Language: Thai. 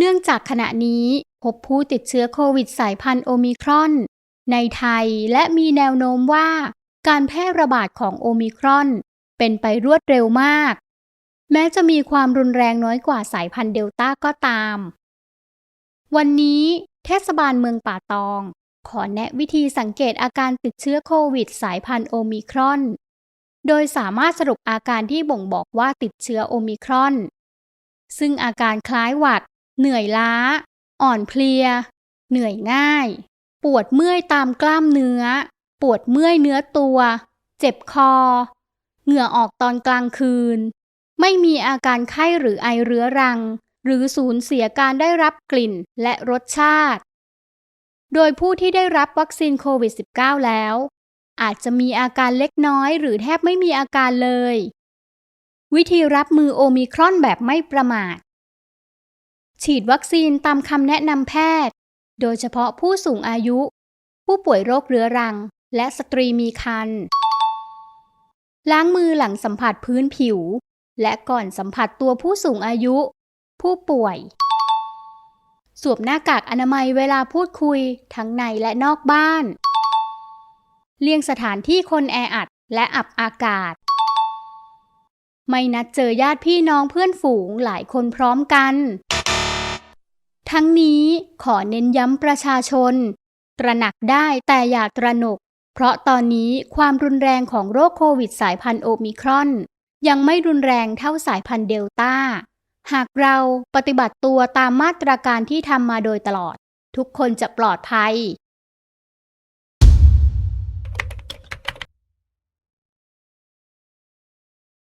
เนื่องจากขณะนี้พบผู้ติดเชื้อโควิดสายพันธุ์โอมิครอน ในไทยและมีแนวโน้มว่า การแพร่ระบาดของโอมิครอน เป็นไปรวดเร็วมาก แม้จะมีความรุนแรงน้อยกว่าสายพันธุ์เดลต้าก็ตาม วันนี้เทศบาลเมืองป่าตอง ขอแนะวิธีสังเกตอาการติดเชื้อโควิดสายพันธุ์โอมิครอน โดยสามารถสรุปอาการที่บ่งบอกว่าติดเชื้อโอมิครอน ซึ่งอาการคล้ายหวัด เหนื่อยล้า อ่อนเพลีย เหนื่อยง่าย ปวดเมื่อยตามกล้ามเนื้อ ปวดเมื่อยเนื้อตัว เจ็บคอ เหงื่อออกตอนกลางคืน ไม่มีอาการไข้หรือไอเรื้อรัง หรือสูญเสียการได้รับกลิ่นและรสชาติ โดยผู้ที่ได้รับวัคซีนโควิด -19 แล้ว อาจจะมีอาการเล็กน้อยหรือแทบไม่มีอาการเลยวิธีรับมือโอมิครอนแบบไม่ประมาท ฉีดวัคซีนตามคำแนะนำแพทย์ โดยเฉพาะผู้สูงอายุ ผู้ป่วยโรคเรื้อรัง และสตรีมีครรภ์ล้างมือหลังสัมผัสพื้นผิว และก่อนสัมผัสตัวผู้สูงอายุ ผู้ป่วย สวมหน้ากากอนามัยเวลาพูดคุยทั้งในและนอกบ้าน เลี่ยงสถานที่คนแออัดและอับอากาศ ไม่นัดเจอญาติพี่น้องเพื่อนฝูงหลายคนพร้อมกัน ทั้งนี้ขอเน้นย้ำประชาชน ตระหนักได้แต่อย่าตระหนก เพราะตอนนี้ความรุนแรงของโรคโควิดสายพันธุ์โอมิครอน ยังไม่รุนแรงเท่าสายพันธุ์เดลต้า หากเราปฏิบัติตัวตามมาตรการที่ทำมาโดยตลอด ทุกคนจะปลอดภัย